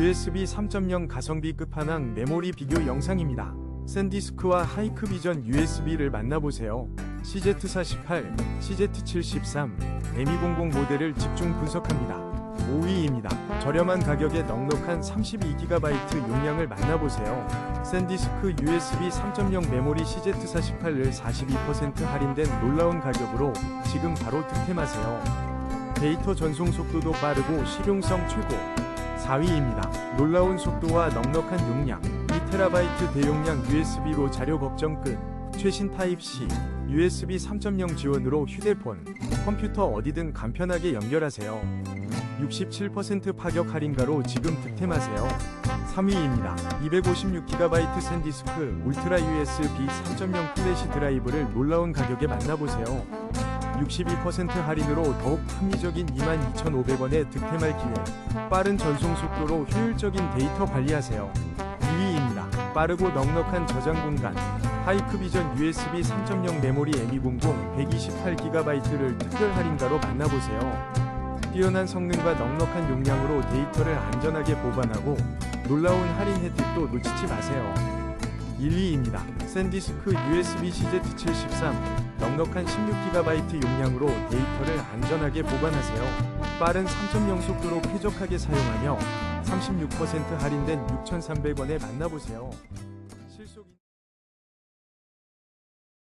USB 3.0 가성비 끝판왕 메모리 비교 영상입니다. 샌디스크와 하이크 비전 USB를 만나보세요. CZ48, CZ73, M200 모델을 집중 분석합니다. 5위입니다. 저렴한 가격에 넉넉한 32GB 용량을 만나보세요. 샌디스크 USB 3.0 메모리 CZ48을 42% 할인된 놀라운 가격으로 지금 바로 득템하세요. 데이터 전송 속도도 빠르고 실용성 최고. 4위입니다. 놀라운 속도와 넉넉한 용량. 2TB 대용량 USB로 자료 걱정 끝. 최신 타입C, USB 3.0 지원으로 휴대폰, 컴퓨터 어디든 간편하게 연결하세요. 67% 파격 할인가로 지금 득템하세요. 3위입니다. 256GB 샌디스크 울트라 USB 3.0 플래시 드라이브를 놀라운 가격에 만나보세요. 62% 할인으로 더욱 합리적인 22,500원에 득템할 기회. 빠른 전송 속도로 효율적인 데이터 관리하세요. 2위입니다. 빠르고 넉넉한 저장 공간. 하이크비전 USB 3.0 메모리 M200 128GB를 특별 할인가로 만나보세요. 뛰어난 성능과 넉넉한 용량으로 데이터를 안전하게 보관하고 놀라운 할인 혜택도 놓치지 마세요. 1위입니다. 샌디스크 USB CZ73 넉넉한 16GB 용량으로 데이터를 안전하게 보관하세요. 빠른 3.0 속도로 쾌적하게 사용하며 36% 할인된 6,300원에 만나보세요.